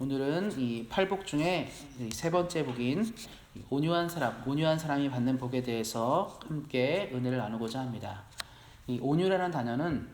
오늘은 이 팔복 중에 이세 번째 복인 이 온유한 사람, 온유한 사람이 받는 복에 대해서 함께 은혜를 나누고자 합니다. 이 온유라는 단어는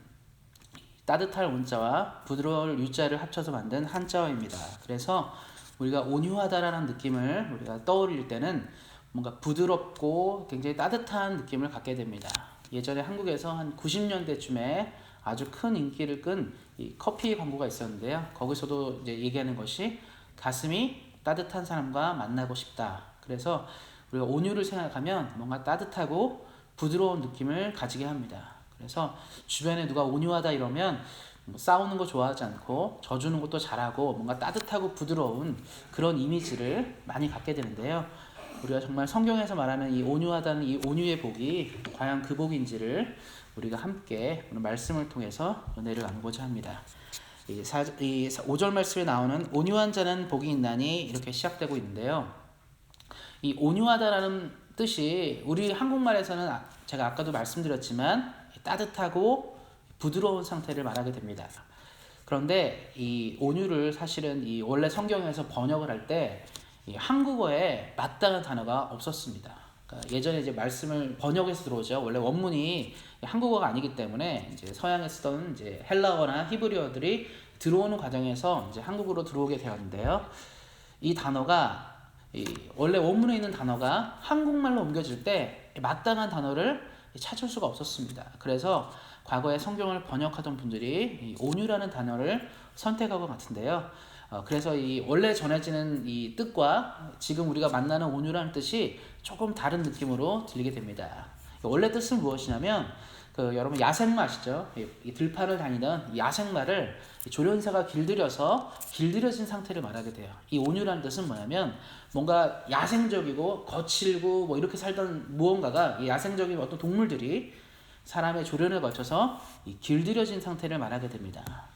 따뜻할 온자와 부드러울 유자를 합쳐서 만든 한자어입니다. 그래서 우리가 온유하다라는 느낌을 우리가 떠올릴 때는 뭔가 부드럽고 굉장히 따뜻한 느낌을 갖게 됩니다. 예전에 한국에서 한 90년대쯤에 아주 큰 인기를 끈이 커피 광고가 있었는데요. 거기서도 이제 얘기하는 것이 가슴이 따뜻한 사람과 만나고 싶다. 그래서 우리가 온유를 생각하면 뭔가 따뜻하고 부드러운 느낌을 가지게 합니다. 그래서 주변에 누가 온유하다 이러면 뭐 싸우는 거 좋아하지 않고 져주는 것도 잘하고 뭔가 따뜻하고 부드러운 그런 이미지를 많이 갖게 되는데요. 우리가 정말 성경에서 말하는 이 온유하다는 이 온유의 복이 과연 그 복인지를 우리가 함께 오늘 말씀을 통해서 은혜를 나누고자 합니다. 이, 사, 이 5절 말씀에 나오는 온유한 자는 복이 있나니 이렇게 시작되고 있는데요. 이 온유하다라는 뜻이 우리 한국말에서는 아- 제가 아까도 말씀드렸지만 따뜻하고 부드러운 상태를 말하게 됩니다. 그런데 이 온유를 사실은 이 원래 성경에서 번역을 할 때 한국어에 마땅한 단어가 없었습니다. 그러니까 예전에 이제 말씀을 번역해서 들어오죠. 원래 원문이 한국어가 아니기 때문에 이제 서양에 쓰던 이제 헬라어나 히브리어들이 들어오는 과정에서 이제 한국으로 들어오게 되었는데요. 이 단어가 이 원래 원문에 있는 단어가 한국말로 옮겨질 때 마땅한 단어를 찾을 수가 없었습니다. 그래서 과거에 성경을 번역하던 분들이 이 온유라는 단어를 선택하고 같은데요. 어, 그래서 이 원래 전해지는 이 뜻과 지금 우리가 만나는 온유라는 뜻이 조금 다른 느낌으로 들리게 됩니다. 원래 뜻은 무엇이냐면 그 여러분 야생마 아시죠? 이, 이 들판을 다니던 이 야생마를 이 조련사가 길들여서 길들여진 상태를 말하게 돼요. 이 온유라는 뜻은 뭐냐면 뭔가 야생적이고 거칠고 뭐 이렇게 살던 무언가가 이 야생적인 어떤 동물들이 사람의 조련을 거쳐서 이 길들여진 상태를 말하게 됩니다.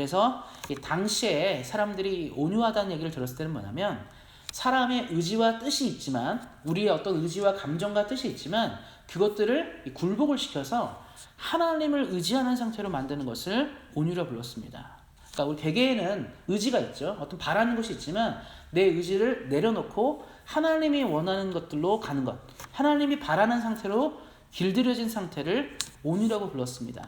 그래서 이 당시에 사람들이 온유하다는 얘기를 들었을 때는 뭐냐면 사람의 의지와 뜻이 있지만 우리의 어떤 의지와 감정과 뜻이 있지만 그것들을 이 굴복을 시켜서 하나님을 의지하는 상태로 만드는 것을 온유라 불렀습니다. 그러니까 우리 개개인은 의지가 있죠. 어떤 바라는 것이 있지만 내 의지를 내려놓고 하나님이 원하는 것들로 가는 것, 하나님이 바라는 상태로 길들여진 상태를 온유라고 불렀습니다.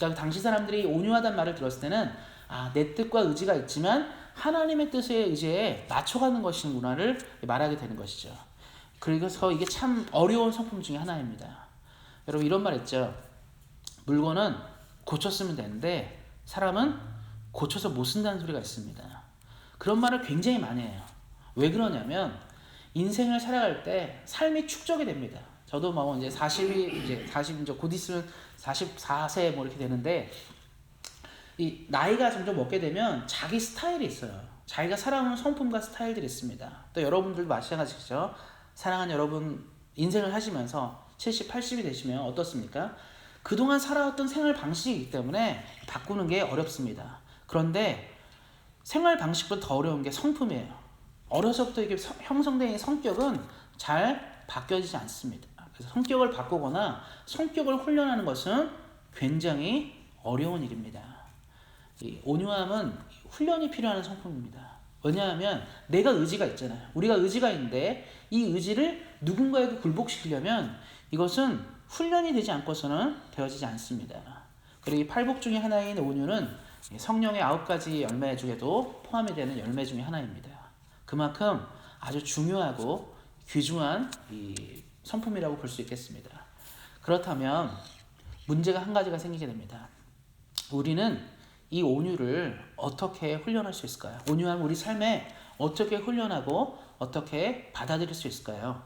그러니까 당시 사람들이 온유하다는 말을 들었을 때는 아, 내 뜻과 의지가 있지만 하나님의 뜻에 의지에 맞춰가는 것이구나를 말하게 되는 것이죠. 그래서 이게 참 어려운 성품 중에 하나입니다. 여러분 이런 말 있죠. 물건은 고쳤으면 되는데 사람은 고쳐서 못 쓴다는 소리가 있습니다. 그런 말을 굉장히 많이 해요. 왜 그러냐면 인생을 살아갈 때 삶이 축적이 됩니다. 저도 뭐 이제 40이 이제 40 이제 곧 있으면 44세 뭐 이렇게 되는데 이 나이가 점점 먹게 되면 자기 스타일이 있어요. 자기가 살아오는 성품과 스타일들이 있습니다. 또 여러분들도 마찬가지죠. 사랑하는 여러분 인생을 하시면서 70, 80이 되시면 어떻습니까? 그동안 살아왔던 생활 방식이기 때문에 바꾸는 게 어렵습니다. 그런데 생활 방식보다 더 어려운 게 성품이에요. 어려서부터 이게 성- 형성된 이 성격은 잘 바뀌어지지 않습니다. 그래서 성격을 바꾸거나 성격을 훈련하는 것은 굉장히 어려운 일입니다. 이 온유함은 훈련이 필요한 성품입니다. 왜냐하면 내가 의지가 있잖아요. 우리가 의지가 있는데 이 의지를 누군가에게 굴복시키려면 이것은 훈련이 되지 않고서는 되어지지 않습니다. 그리고 이 팔복 중에 하나인 온유는 이 성령의 아홉 가지 열매 중에도 포함이 되는 열매 중에 하나입니다. 그만큼 아주 중요하고 귀중한 이 성품이라고 볼 수 있겠습니다. 그렇다면 문제가 한 가지가 생기게 됩니다. 우리는 이 온유를 어떻게 훈련할 수 있을까요? 온유함 우리 삶에 어떻게 훈련하고 어떻게 받아들일 수 있을까요?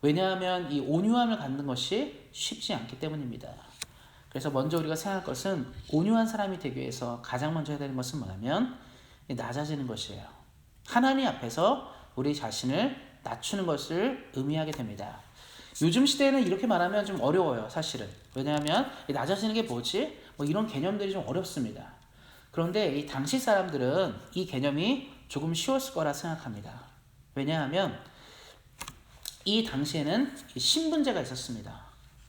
왜냐하면 이 온유함을 갖는 것이 쉽지 않기 때문입니다. 그래서 먼저 우리가 생각할 것은 온유한 사람이 되기 위해서 가장 먼저 해야 되는 것은 뭐냐면 이 낮아지는 것이에요. 하나님 앞에서 우리 자신을 낮추는 것을 의미하게 됩니다. 요즘 시대에는 이렇게 말하면 좀 어려워요, 사실은. 왜냐하면 이 낮아지는 게 뭐지? 뭐 이런 개념들이 좀 어렵습니다. 그런데 이 당시 사람들은 이 개념이 조금 쉬웠을 거라 생각합니다. 왜냐하면 이 당시에는 이 신분제가 있었습니다.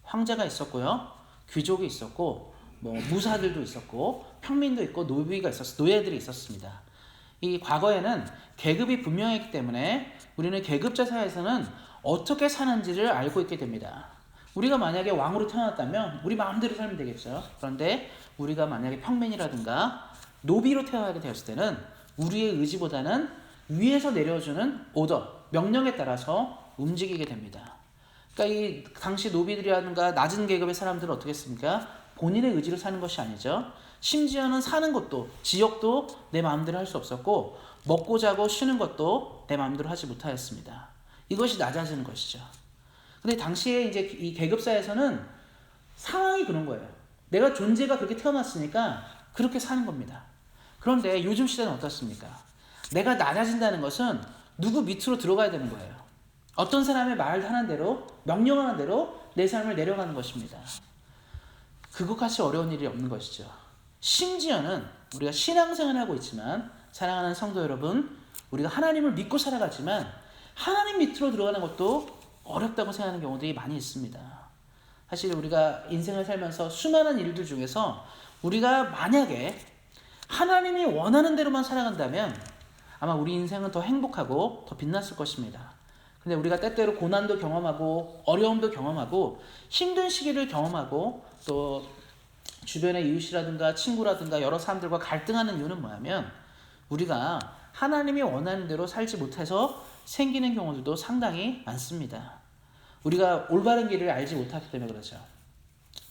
황제가 있었고요, 귀족이 있었고, 뭐 무사들도 있었고, 평민도 있고 노비가 있었, 노예들이 있었습니다. 이 과거에는 계급이 분명했기 때문에 우리는 계급제 사회에서는 어떻게 사는지를 알고 있게 됩니다. 우리가 만약에 왕으로 태어났다면 우리 마음대로 살면 되겠죠. 그런데 우리가 만약에 평민이라든가 노비로 태어나게 되었을 때는 우리의 의지보다는 위에서 내려주는 오더, 명령에 따라서 움직이게 됩니다. 그러니까 이 당시 노비들이라든가 낮은 계급의 사람들은 어떻게 했습니까? 본인의 의지로 사는 것이 아니죠. 심지어는 사는 것도 지역도 내 마음대로 할 수 없었고 먹고 자고 쉬는 것도 내 마음대로 하지 못하였습니다. 이것이 낮아지는 것이죠. 근데 당시에 이제 이 계급사에서는 상황이 그런 거예요. 내가 존재가 그렇게 태어났으니까 그렇게 사는 겁니다. 그런데 요즘 시대는 어떻습니까? 내가 낮아진다는 것은 누구 밑으로 들어가야 되는 거예요. 어떤 사람의 말 하는 대로 명령하는 대로 내 삶을 내려가는 것입니다. 그것같이 어려운 일이 없는 것이죠. 심지어는 우리가 신앙생활을 하고 있지만 사랑하는 성도 여러분, 우리가 하나님을 믿고 살아가지만 하나님 밑으로 들어가는 것도 어렵다고 생각하는 경우들이 많이 있습니다. 사실 우리가 인생을 살면서 수많은 일들 중에서 우리가 만약에 하나님이 원하는 대로만 살아간다면 아마 우리 인생은 더 행복하고 더 빛났을 것입니다. 근데 우리가 때때로 고난도 경험하고 어려움도 경험하고 힘든 시기를 경험하고 또 주변의 이웃이라든가 친구라든가 여러 사람들과 갈등하는 이유는 뭐냐면 우리가 하나님이 원하는 대로 살지 못해서 생기는 경우들도 상당히 많습니다. 우리가 올바른 길을 알지 못하기 때문에 그렇죠.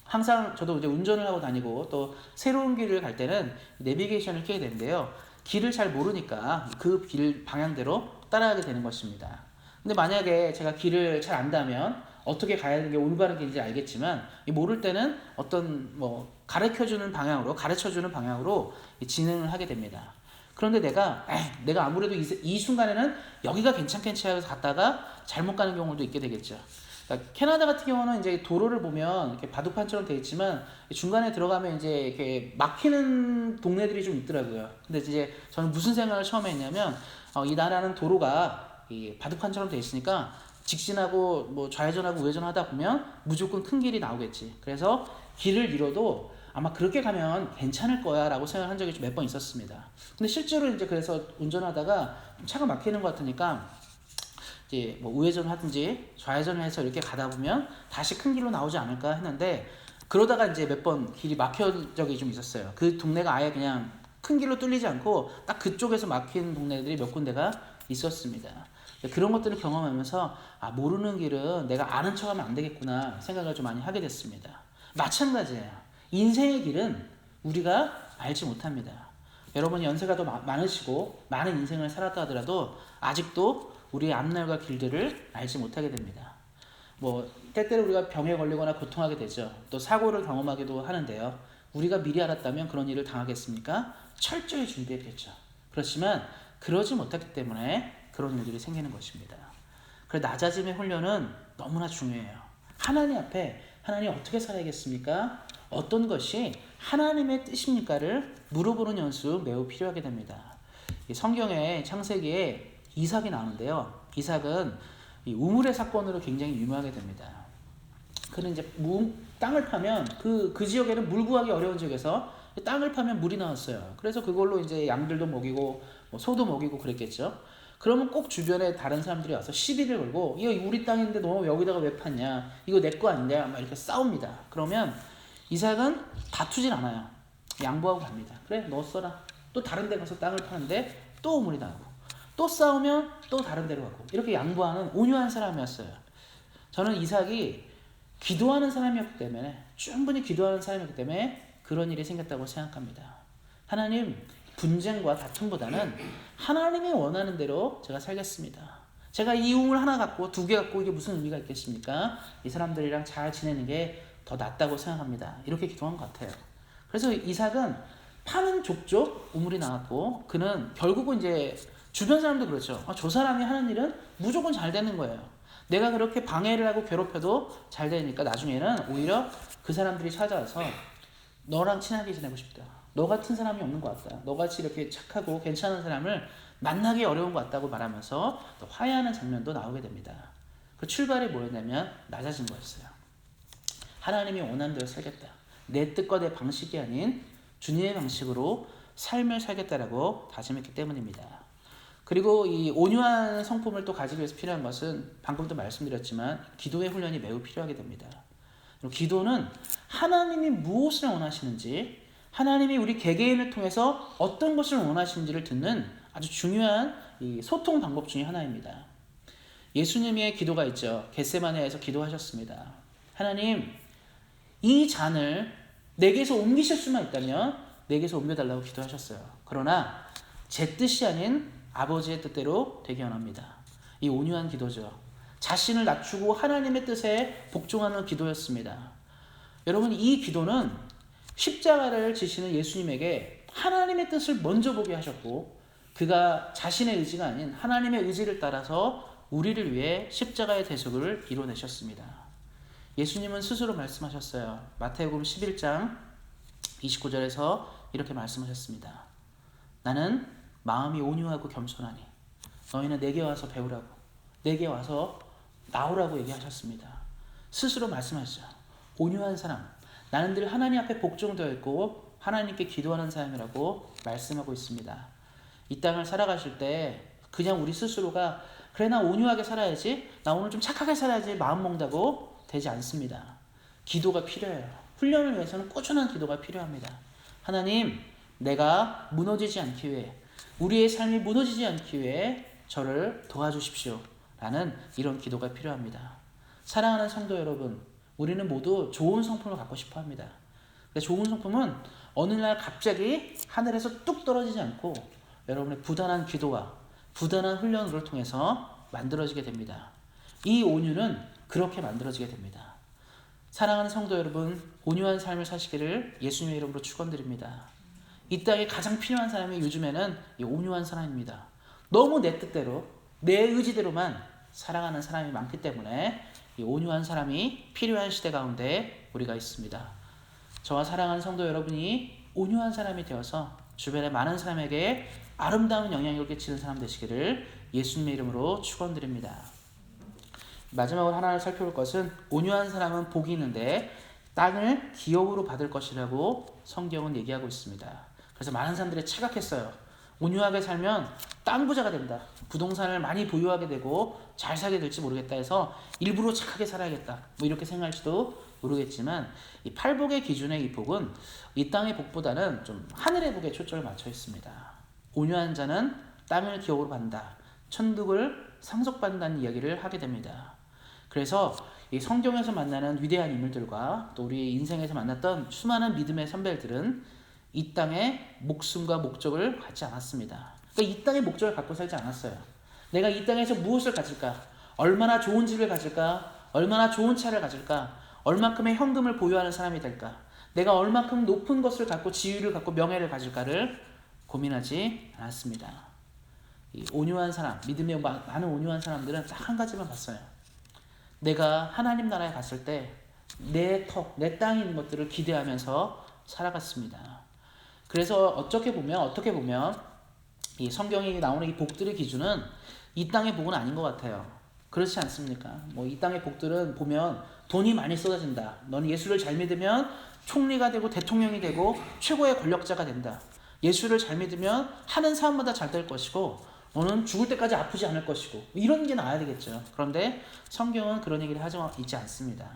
항상 저도 이제 운전을 하고 다니고 또 새로운 길을 갈 때는 내비게이션을 켜게 되는데요. 길을 잘 모르니까 그 길 방향대로 따라가게 되는 것입니다. 근데 만약에 제가 길을 잘 안다면 어떻게 가야 하는 게 올바른 길인지 알겠지만 모를 때는 어떤 뭐 가르쳐주는 방향으로 가르쳐주는 방향으로 진행을 하게 됩니다. 그런데 내가 에이, 내가 아무래도 이, 이, 순간에는 여기가 괜찮겠지 해서 갔다가 잘못 가는 경우도 있게 되겠죠. 그러니까 캐나다 같은 경우는 이제 도로를 보면 이렇게 바둑판처럼 되어 있지만 중간에 들어가면 이제 이렇게 막히는 동네들이 좀 있더라고요. 근데 이제 저는 무슨 생각을 처음에 했냐면 어, 이 나라는 도로가 이 바둑판처럼 되어 있으니까 직진하고 뭐 좌회전하고 우회전하다 보면 무조건 큰 길이 나오겠지. 그래서 길을 잃어도 아마 그렇게 가면 괜찮을 거야라고 생각한 적이 몇 번 있었습니다. 근데 실제로 이제 그래서 운전하다가 차가 막히는 것 같으니까 이제 뭐 우회전을 하든지 좌회전을 해서 이렇게 가다 보면 다시 큰 길로 나오지 않을까 했는데 그러다가 이제 몇 번 길이 막혀 적이 좀 있었어요. 그 동네가 아예 그냥 큰 길로 뚫리지 않고 딱 그쪽에서 막힌 동네들이 몇 군데가 있었습니다. 그런 것들을 경험하면서 아 모르는 길은 내가 아는 척하면 안 되겠구나 생각을 좀 많이 하게 됐습니다. 마찬가지예요. 인생의 길은 우리가 알지 못합니다. 여러분 연세가 더 많으시고 많은 인생을 살았다 하더라도 아직도 우리의 앞날과 길들을 알지 못하게 됩니다. 뭐 때때로 우리가 병에 걸리거나 고통하게 되죠. 또 사고를 경험하기도 하는데요. 우리가 미리 알았다면 그런 일을 당하겠습니까? 철저히 준비했겠죠. 그렇지만 그러지 못했기 때문에 그런 일들이 생기는 것입니다. 그래 낮아짐의 훈련은 너무나 중요해요. 하나님 앞에 하나님 어떻게 살아야겠습니까? 어떤 것이 하나님의 뜻입니까를 물어보는 연수 매우 필요하게 됩니다. 성경의 창세기에 이삭이 나오는데요. 이삭은 우물의 사건으로 굉장히 유명하게 됩니다. 그는 이제 무, 땅을 파면 그, 그 지역에는 물 구하기 어려운 지역에서 땅을 파면 물이 나왔어요. 그래서 그걸로 이제 양들도 먹이고 뭐 소도 먹이고 그랬겠죠. 그러면 꼭 주변에 다른 사람들이 와서 시비를 걸고 이거 우리 땅인데 너 여기다가 왜 팠냐? 이거 내 거 아니냐? 막 이렇게 싸웁니다. 그러면 이삭은 다투진 않아요. 양보하고 갑니다. 그래, 너 써라. 또 다른 데 가서 땅을 파는데 또 우물이 나고. 또 싸우면 또 다른 데로 가고. 이렇게 양보하는 온유한 사람이었어요. 저는 이삭이 기도하는 사람이었기 때문에, 충분히 기도하는 사람이었기 때문에 그런 일이 생겼다고 생각합니다. 하나님, 분쟁과 다툼보다는 하나님이 원하는 대로 제가 살겠습니다. 제가 이 우물 하나 갖고 두 개 갖고 이게 무슨 의미가 있겠습니까? 이 사람들이랑 잘 지내는 게 더 낫다고 생각합니다. 이렇게 기도한 것 같아요. 그래서 이삭은 파는 족족 우물이 나왔고 그는 결국은 이제 주변 사람도 그렇죠. 아, 저 사람이 하는 일은 무조건 잘 되는 거예요. 내가 그렇게 방해를 하고 괴롭혀도 잘 되니까 나중에는 오히려 그 사람들이 찾아와서 너랑 친하게 지내고 싶다. 너 같은 사람이 없는 것 같다. 너같이 이렇게 착하고 괜찮은 사람을 만나기 어려운 것 같다고 말하면서 또 화해하는 장면도 나오게 됩니다. 그 출발이 뭐였냐면 낮아진 거였어요. 하나님이 원하는 대로 살겠다. 내 뜻과 내 방식이 아닌 주님의 방식으로 삶을 살겠다라고 다짐했기 때문입니다. 그리고 이 온유한 성품을 또 가지기 위해서 필요한 것은 방금도 말씀드렸지만 기도의 훈련이 매우 필요하게 됩니다. 기도는 하나님이 무엇을 원하시는지 하나님이 우리 개개인을 통해서 어떤 것을 원하시는지를 듣는 아주 중요한 이 소통 방법 중의 하나입니다. 예수님의 기도가 있죠. 겟세마네에서 기도하셨습니다. 하나님, 이 잔을 내게서 옮기실 수만 있다면 내게서 옮겨달라고 기도하셨어요. 그러나 제 뜻이 아닌 아버지의 뜻대로 되게 원합니다. 이 온유한 기도죠. 자신을 낮추고 하나님의 뜻에 복종하는 기도였습니다. 여러분, 이 기도는 십자가를 지시는 예수님에게 하나님의 뜻을 먼저 보게 하셨고, 그가 자신의 의지가 아닌 하나님의 의지를 따라서 우리를 위해 십자가의 대속을 이뤄내셨습니다. 예수님은 스스로 말씀하셨어요. 마태복음 11장 29절에서 이렇게 말씀하셨습니다. 나는 마음이 온유하고 겸손하니 너희는 내게 와서 배우라고 내게 와서 나오라고 얘기하셨습니다. 스스로 말씀하시죠. 온유한 사람 나는 늘 하나님 앞에 복종되어 있고 하나님께 기도하는 사람이라고 말씀하고 있습니다. 이 땅을 살아가실 때 그냥 우리 스스로가 그래 나 온유하게 살아야지 나 오늘 좀 착하게 살아야지 마음 먹다고 되지 않습니다. 기도가 필요해요. 훈련을 위해서는 꾸준한 기도가 필요합니다. 하나님 내가 무너지지 않기 위해 우리의 삶이 무너지지 않기 위해 저를 도와주십시오. 라는 이런 기도가 필요합니다. 사랑하는 성도 여러분, 우리는 모두 좋은 성품을 갖고 싶어 합니다. 좋은 성품은 어느 날 갑자기 하늘에서 뚝 떨어지지 않고 여러분의 부단한 기도와 부단한 훈련을 통해서 만들어지게 됩니다. 이 온유는 그렇게 만들어지게 됩니다. 사랑하는 성도 여러분, 온유한 삶을 사시기를 예수님의 이름으로 축원드립니다. 이 땅에 가장 필요한 사람이 요즘에는 이 온유한 사람입니다. 너무 내 뜻대로 내 의지대로만 살아가는 사람이 많기 때문에 이 온유한 사람이 필요한 시대 가운데 우리가 있습니다. 저와 사랑하는 성도 여러분이 온유한 사람이 되어서 주변의 많은 사람에게 아름다운 영향력을 끼치는 사람 되시기를 예수님의 이름으로 축원드립니다. 마지막으로 하나를 살펴볼 것은 온유한 사람은 복이 있는데 땅을 기업으로 받을 것이라고 성경은 얘기하고 있습니다. 그래서 많은 사람들이 착각했어요. 온유하게 살면 땅 부자가 된다. 부동산을 많이 보유하게 되고 잘 살게 될지 모르겠다 해서 일부러 착하게 살아야겠다. 뭐 이렇게 생각할지도 모르겠지만 이 팔복의 기준의 이 복은 이 땅의 복보다는 좀 하늘의 복에 초점을 맞춰 있습니다. 온유한 자는 땅을 기업으로 받는다. 천국을 상속받는다는 이야기를 하게 됩니다. 그래서 이 성경에서 만나는 위대한 인물들과 또 우리 인생에서 만났던 수많은 믿음의 선배들은 이 땅에 목숨과 목적을 갖지 않았습니다. 그러니까 이 땅의 목적을 갖고 살지 않았어요. 내가 이 땅에서 무엇을 가질까? 얼마나 좋은 집을 가질까? 얼마나 좋은 차를 가질까? 얼마큼의 현금을 보유하는 사람이 될까? 내가 얼마큼 높은 것을 갖고 지위를 갖고 명예를 가질까를 고민하지 않았습니다. 온유한 사람, 믿음에 많은 온유한 사람들은 딱 한 가지만 봤어요. 내가 하나님 나라에 갔을 때 내 턱, 내 땅에 있는 것들을 기대하면서 살아갔습니다. 그래서 어떻게 보면 어떻게 보면 이 성경에 나오는 이 복들의 기준은 이 땅의 복은 아닌 것 같아요. 그렇지 않습니까? 뭐 이 땅의 복들은 보면 돈이 많이 쏟아진다. 너는 예수를 잘 믿으면 총리가 되고 대통령이 되고 최고의 권력자가 된다. 예수를 잘 믿으면 하는 사람마다 잘 될 것이고 너는 죽을 때까지 아프지 않을 것이고 이런 게 나와야 되겠죠. 그런데 성경은 그런 얘기를 하지 있지 않습니다.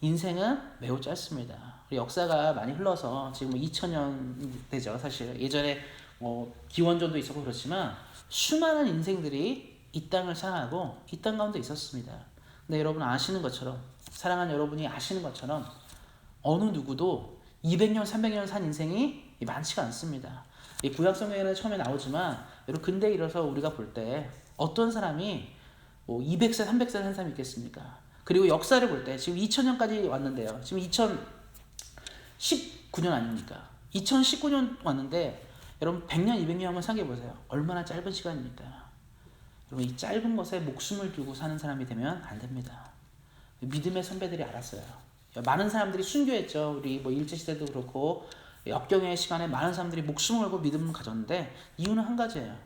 인생은 매우 짧습니다. 역사가 많이 흘러서 지금 2000년 뭐 되죠 사실 예전에 뭐 기원전도 있었고 그렇지만 수많은 인생들이 이 땅을 사랑하고 이 땅 가운데 있었습니다. 근데 여러분 아시는 것처럼 사랑하는 여러분이 아시는 것처럼 어느 누구도 200년 300년 산 인생이 많지가 않습니다. 이 구약 성경에는 처음에 나오지만 여러분 근대 일어서 우리가 볼 때 어떤 사람이 뭐 200세 300세 산 사람이 있겠습니까? 그리고 역사를 볼 때 지금 2000년까지 왔는데요. 지금 2000 19년 아닙니까? 2019년 왔는데 여러분 100년, 200년 한번 생각해 보세요. 얼마나 짧은 시간입니까? 여러분 이 짧은 것에 목숨을 두고 사는 사람이 되면 안 됩니다. 믿음의 선배들이 알았어요. 많은 사람들이 순교했죠. 우리 뭐 일제 시대도 그렇고 역경의 시간에 많은 사람들이 목숨을 걸고 믿음을 가졌는데 이유는 한 가지예요.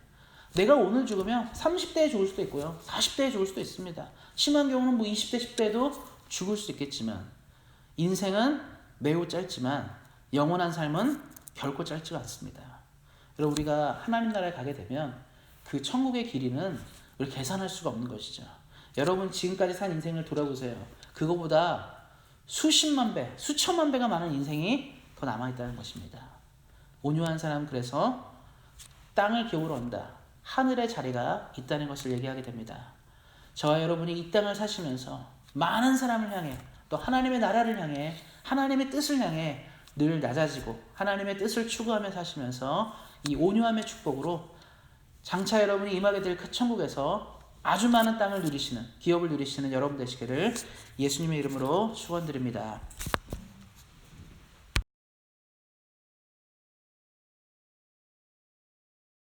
내가 오늘 죽으면 30대에 죽을 수도 있고요. 40대에 죽을 수도 있습니다. 심한 경우는 뭐 20대, 10대도 죽을 수 있겠지만 인생은 매우 짧지만 영원한 삶은 결코 짧지가 않습니다. 여러분 우리가 하나님 나라에 가게 되면 그 천국의 길이는 우리 계산할 수가 없는 것이죠. 여러분 지금까지 산 인생을 돌아보세요. 그거보다 수십만 배, 수천만 배가 많은 인생이 더 남아 있다는 것입니다. 온유한 사람 그래서 땅을 얻는다. 하늘의 자리가 있다는 것을 얘기하게 됩니다. 저와 여러분이 이 땅을 사시면서 많은 사람을 향해 또 하나님의 나라를 향해 하나님의 뜻을 향해 늘 낮아지고 하나님의 뜻을 추구하며 사시면서 이 온유함의 축복으로 장차 여러분이 임하게 될 그 천국에서 아주 많은 땅을 누리시는 기업을 누리시는 여러분 되시기를 예수님의 이름으로 축원드립니다.